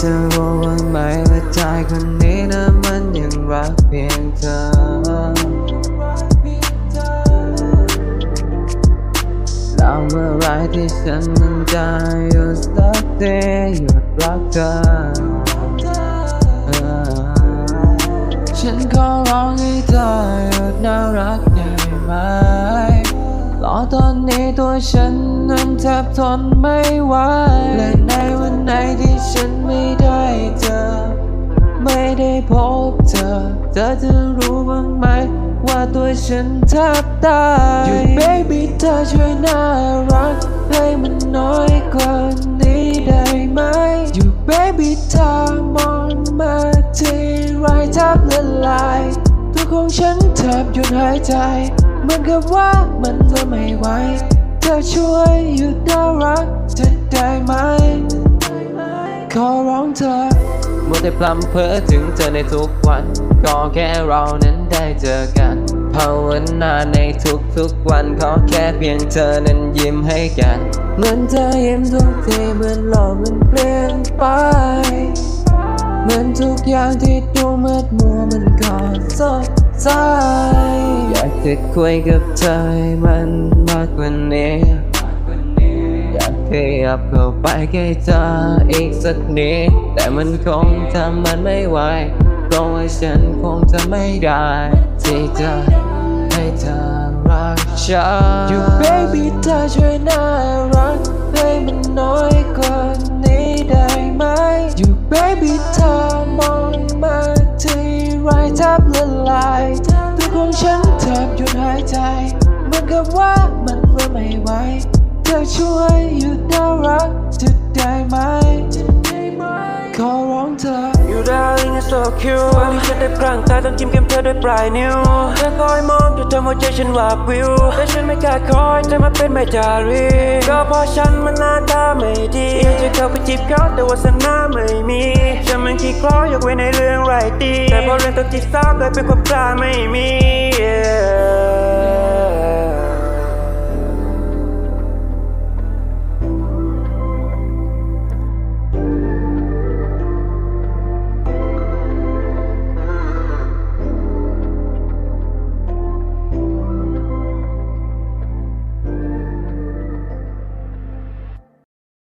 จะรู้บ้างไหมว่าใจคนนี้นะมันยังรักเพียงเธอ แล้วเมื่อไรที่ฉันนั้นจะหยุดสักทีหยุดรักเธอ ฉันขอร้องให้เธอหยุดน่ารักได้ไหมรอตอนนี้ตัวฉันนั้นแทบทนไม่ไหวและในวัน ไหนที่ฉันไม่ได้เจอ ไม่ได้พบเธอ เธอจะรู้บ้างไหม ว่าตัวฉันแทบตายอยู่ baby เธอช่วยน่ารัก ให้มันน้อยกว่านี้ได้ไหมอยู่ baby เธอมองมาทีไรแทบละลายตัวของฉันแทบหยุดหายใจเหมือนกับว่ามันจะไม่ไหวเธอช่วยหยุดน่ารักจะได้ไหม ขอร้องเธอมัวแต่พลัมเพ้อถึงเธอในทุกวัน ก็แค่เรานั้นได้เจอกันภาวนาในทุกๆวันขอแค่เพียงเธอนั้นยิ้มให้กัน เหมือนเธอยิ้มทุกทีเหมือนโลกมันเปลี่ยนไป เหมือนทุกอย่างที่ดูมืดมัวมันก็สดใสอยากจะคุยกับเธอมันมากกว่านี้ ขยับเข้าไปใกล้เธออีกสักนิดแต่มันคงทำมันไม่ไหวเพราะว่าฉันคงจะไม่ได้ที่จะให้เธอรักฉัน You baby เธอช่วยน่ารักให้มันน้อยกว่านี้ได้ไหม You baby เธอมองมาที่ไรแทบละลายตัวของฉันแทบหยุดหายใจเหมือนกับว่ามันเริ่มไม่ไหว เธอช่วยหยุดน่ารักจะได้ไหม ขอร้องเธอ You darling is so cute วันที่ฉันได้พลังตาต้องจิ้มแก้มเธอด้วยปลายนิ้วเธอคอยมองจนทำหัวใจฉันวาบวิว แต่ฉันไม่กล้าคอยเธอมาเป็นแม่จารีก็เพราะฉันมันหน้าตาไม่ดีอยากจะเข้าไปจีบเขาแต่ว่าสนาไม่มี ฉันมันขี้คล้อยยกเว้นในเรื่องไรตีแต่พอเรื่องตัวจีบสาวกลายเป็นความกล้าไม่มี yeah